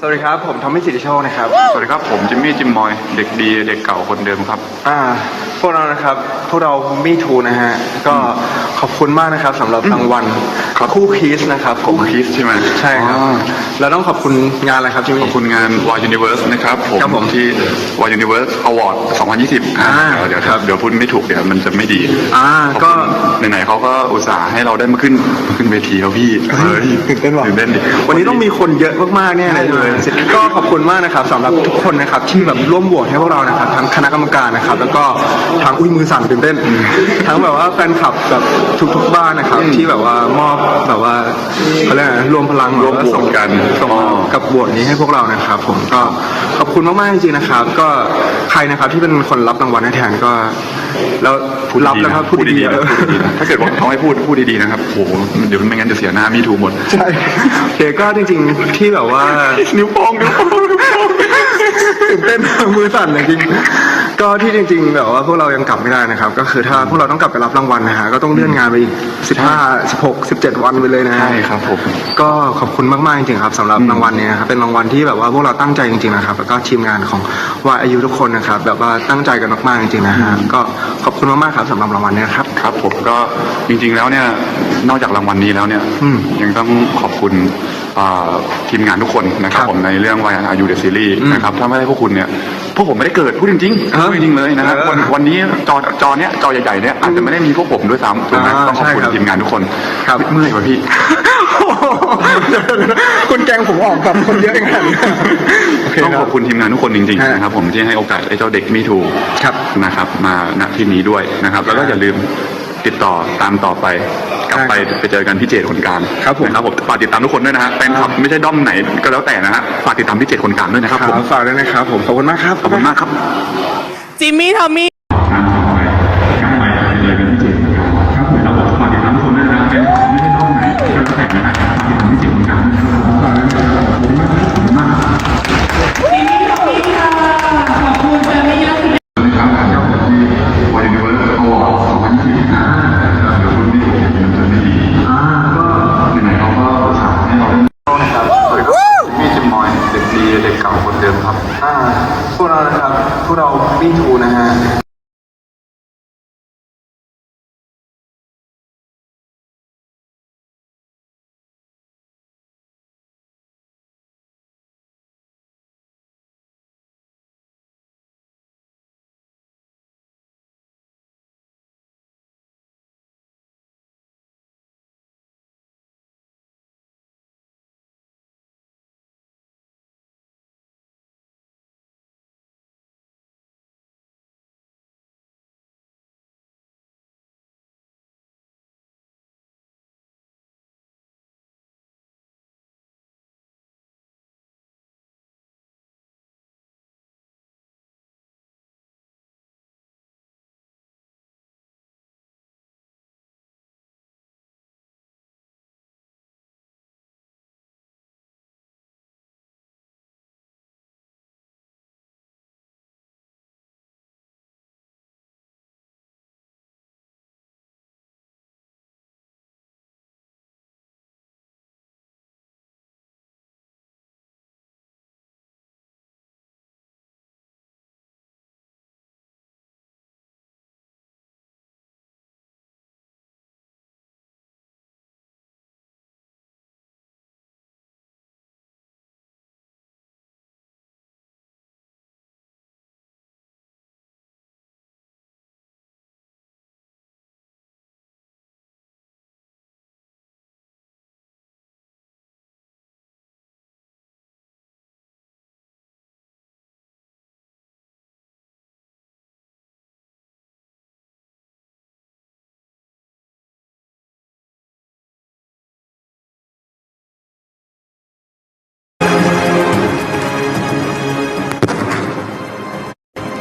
สวัสดีครับ ผมทอมมี่สิทธิโชคนะครับ สวัสดีครับ ผมจิมมี่จิมมอยเด็กดีเด็กเก่าคนเดิมครับ อ่า พวกเรานะครับ พวกเรามีทูนะฮะ ก็ ขอบคุณมากนะครับสำหรับรางวัลครับคู่คีสนะครับผมคริสใช่ไหมใช่ครับ อ๋อแล้วต้องขอบคุณงานอะไรครับจิมขมี่ อบคุณงาน Y Universe นะครับผมครับผมที่ Y Universe Award 2020อ่าเดี๋ยวครับ เดี๋ยวพูดไม่ถูกเดี๋ยวมันจะไม่ดีอ่าขอบก็คุณไหนๆเขาก็อุตส่าห์ให้เราได้มาขึ้นมาขึ้นเวทีแล้วพี่เฮ้ยตื่นเต้นว่ะ ตื่นเต้นดิ วันนี้ต้องมีคนเยอะมากๆเนี่ยใช่เลยก็ขอบคุณมากนะครับสำหรับทุกคนนะครับที่แบบร่วมโหวตให้พวกเรานะครับทั้งคณะกรรมการนะครับ แล้วก็ทางอุ้ยมือสั่นตื่นเต้นทั้งแบบว่าแฟนคลับแบบทุกๆบ้านนะครับ ที่แบบว่ามอบแบบว่าเขาเรียกอะไรรวมพลังร่วมแล้โหวตกันส่งอ๋อ กับโหวตนี้ให้พวกเรานะครับ ผมก็ขอบคุณมากๆจริงๆนะครับ ก็ใครนะครับที่เป็นคนรับรางวัลให้แทนก็แล้วพูดรับดีนะๆครับพูดดีๆเอนะอพูดดีๆนะถ้าเกิดว่าเขาให้พูดพูดดีๆนะครับโอ้โหเดี๋ยวไม่งั้นจะเสียหน้ามีถูกหมด ใช่โอเคก็จริงๆที่แบบว่า นิ้วโป้งนิ้วโป้งนิ้วโป้งตื่นเต้นมือสั่นจริงๆ ก็ที่จริงๆแบบว่าพวกเรายังกลับไม่ได้นะครับ ก็คือถ้าพวกเราต้องกลับไปรับรางวัลนะฮะก็ต้องเลื่อนงานไปอีก15 16 17 วันไปเลยนะฮะใช่ครับผม ก็ขอบคุณมากๆจริงๆครับสำหรับรางวัลเนี้นะครับเป็นรางวัลที่แบบว่าพวกเราตั้งใจจริงๆนะครับแล้วก็ทีมงานของวายอายุทุกคนนะครับแบบว่าตั้งใจกันมากๆจริงๆนะฮะก็ขอบคุณมากๆครับสำหรับรางวัลเนี้นะครับ ครับผมก็จริงๆแล้วเนี่ยนอกจากรางวัลนี้แล้วเนี่ยอืม ยังต้องขอบคุณอ่า ทีมงานทุกคนนะครับครับผมในเรื่องวายอายุเดอะซีรีส์อืมนะครับถ้าไม่ได้พวกคุณเนี่ยพวกผมไม่ได้เกิดพูดจริงๆเออพูดจริงๆเลยนะครับเออวันวันนี้จอจอเนี้ยจอใหญ่ๆเนี่ยอาจจะไม่ได้มีพวกผมด้วยซ้ำถูกไหมอ่าต้องขอบคุณใช่ครับทีมงานทุกคนครับเมื่อยกว่าพี่คุณแกงผมออกกับคนเยอะอย่างนั้นโอเคต้องคขรัอบบคุณทีมงานทุกคนจริงฮะๆนะครับผมที่ให้โอกาสไอ้เจ้าเด็กมีถูกครับนะครับมาณที่นี้ด้วยนะครับ แล้วก็อย่าลืม ติดต่อตามต่อไปกลับไปใช่ครับไปเจอกันพี่เจตคนกลางครับผมนะครับผมฝากติดตามทุกคนด้วยนะฮะแฟนคลับไม่ใช่ด้อมไหนก็แล้วแต่นะฮะฝากติดตามพี่เจตคนกลางด้วยนะครับคผมรับฝากด้วยนะครับผมขอบคุณมากครับขอบคุณมากครับจิมมี่ทอมมี่ตาม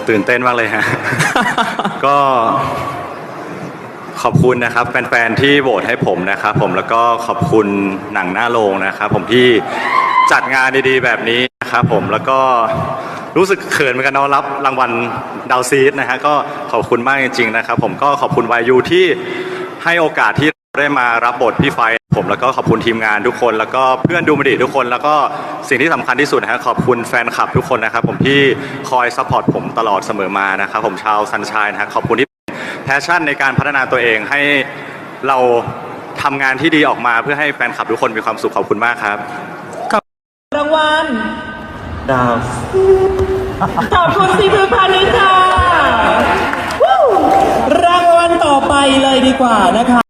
ตื่นเต้นมากเลยฮะ ก็ขอบคุณนะครับแฟนๆที่โหวตให้ผมนะครับผมแล้วก็ขอบคุณหนังหน้าโรงนะครับผมที่จัดงานดีๆแบบนี้นะครับผมแล้วก็รู้สึกเขินเหมือนกันเนาะรับรางวัลดาวซีดนะฮะก็ขอบคุณมากจริงๆนะครับ ผมก็ขอบคุณวายูที่ให้โอกาสที่ได้มารับบทพี่ไฟ ผมแล้วก็ขอบคุณทีมงานทุกคน แล้วก็เพื่อนดูมันดีทุกคน แล้วก็สิ่งที่สำคัญที่สุดนะฮะขอบคุณแฟนคลับทุกคนนะครับผมที่คอยซัพพอร์ตผมตลอดเสมอมานะครับผมชาวซันช n ยนะฮะขอบคุณที่แพชชั่นในการพัฒนาตัวเองให้เราทำงานที่ดีออกมาเพื่อให้แฟนคลับทุกคนมีความสุขขอบคุณมากครับ รางวัลดาว ขอบคุณซีพือพาณิชย์ค่ะวู้รางวัลต่อไปเลยดีกว่านะคะ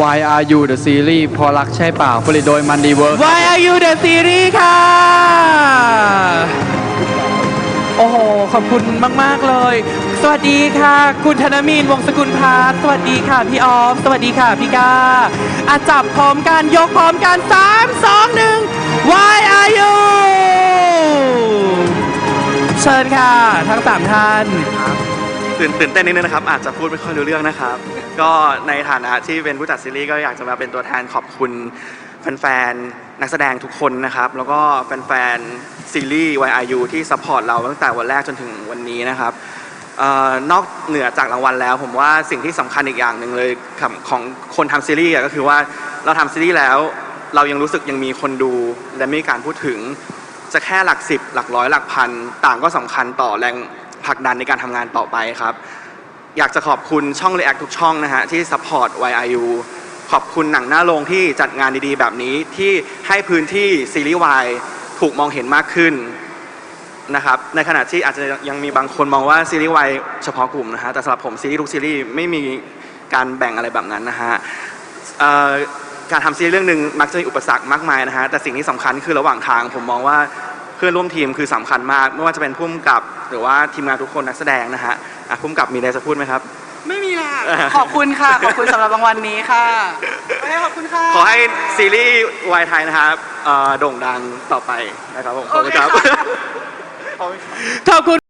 Why are you the series พอรักใช่เปล่าผลิตโดยมันดีเวิร์ก Why are you the series ค่ะ โอ้โห ขอบคุณมาก ๆ เลย สวัสดีค่ะ คุณธนมีน วงศกุลพาสสวัสดีค่ะ พี่ออฟ สวัสดีค่ะ พี่กาอาจับพร้อมกัน ยกพร้อมกัน 3 2 1 Why are you เชิญค่ะ ทั้ง 3 ท่าน ตื่นตื่นเต้นนิดนึงนะครับ อาจจะพูดไม่ค่อยรู้เรื่องนะครับ ก็ในฐานะที่เป็นผู้จัดซีรีส์ก็อยากจะมาเป็นตัวแทนขอบคุณแฟนๆนักแสดงทุกคนนะครับ แล้วก็แฟนๆซีรีส์ YIU ที่ซัพพอร์ตเราตั้งแต่วันแรกจนถึงวันนี้นะครับเออนอกเหนือจากรางวัลแล้ว ผมว่าสิ่งที่สำคัญอีกอย่างหนึ่งเลยของของคนทำซีรีส์อะก็คือว่าเราทำซีรีส์แล้ว เรายังรู้สึกยังมีคนดูและมีการพูดถึง จะแค่หลักสิบหลักร้อยหลักพันต่างก็สำคัญต่อแรงผลักดันในการทำงานต่อไปครับ อยากจะขอบคุณช่อง React ทุกช่องนะฮะที่ซัพพอร์ต YIU ขอบคุณหนังหน้าโรงที่จัดงานดีๆ แบบนี้ที่ให้พื้นที่ซีรีส์วายถูกมองเห็นมากขึ้นนะครับในขณะที่อาจจะยังมีบางคนมองว่าซีรีส์วายเฉพาะกลุ่มนะฮะแต่สำหรับผมซีรีส์ทุกซีรีส์ไม่มีการแบ่งอะไรแบบนั้นนะฮะการทำซีรีส์เรื่องหนึ่งมักจะมีอุปสรรคมากมายนะฮะแต่สิ่งที่สำคัญคือระหว่างทางผมมองว่าเพื่อนร่วมทีมคือสำคัญมาก ไม่ว่าจะเป็นผู้กำกับ หรือว่าทีมงานทุกคนนักแสดงนะฮะ อะผู้กำกับมีอะไรจะพูดไหมครับ ไม่มีละขอบคุณค่ะ ขอบคุณสำหรับรางวัลนี้ค่ะขอบคุณค่ะ ขอให้ซีรีส์วายไทยนะครับเอ่อโด่งดังต่อไปนะครับผมขอบคุณครับโอเคค่ะ ขอบคุณ